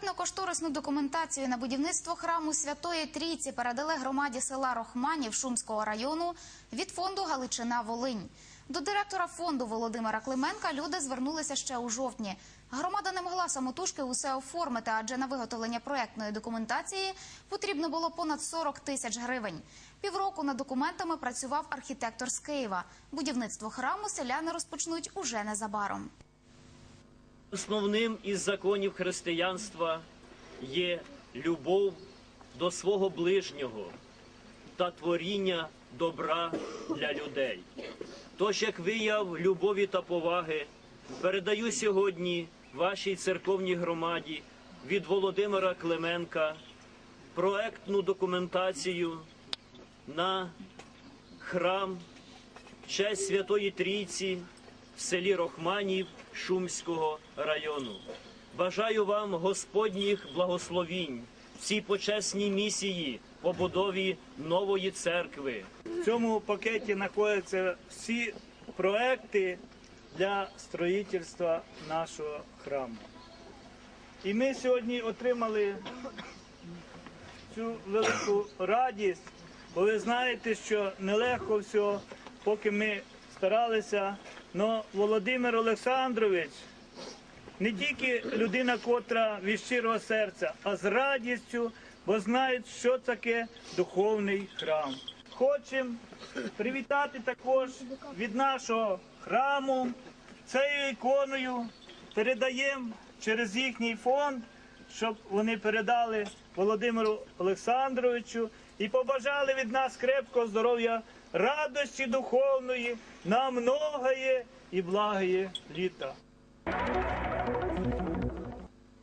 Проектно-кошторисну документацію на будівництво храму Святої Трійці передали громаді села Рохманів Шумського району від фонду Галичина Волинь. До директора фонду Володимира Клименка люди звернулися ще у жовтні. Громада не могла самотужки усе оформити, адже на виготовлення проектної документації потрібно було понад 40 тисяч гривень. Півроку над документами працював архітектор з Києва. Будівництво храму селяни розпочнуть уже незабаром. Основним із законів християнства є любов до свого ближнього та творіння добра для людей. Тож, як вияв любові та поваги, передаю сьогодні вашій церковній громаді від Володимира Клименка проектну документацію на храм честь Святої Трійці в селі Рохманів Шумського району. Бажаю вам Господніх благословінь в цій почесній місії побудові нової церкви. В цьому пакеті знаходяться всі проекти для строїтельства нашого храму. І ми сьогодні отримали цю велику радість, бо ви знаєте, що нелегко все, поки ми старалися. Но Володимир Олександрович не тільки людина, котра від щирого серця, а з радістю, бо знають, що таке духовний храм. Хочемо привітати також від нашого храму цією іконою. Передаємо через їхній фонд, щоб вони передали Володимиру Олександровичу і побажали від нас крепкого здоров'я, Радості духовної на многое и благое літа.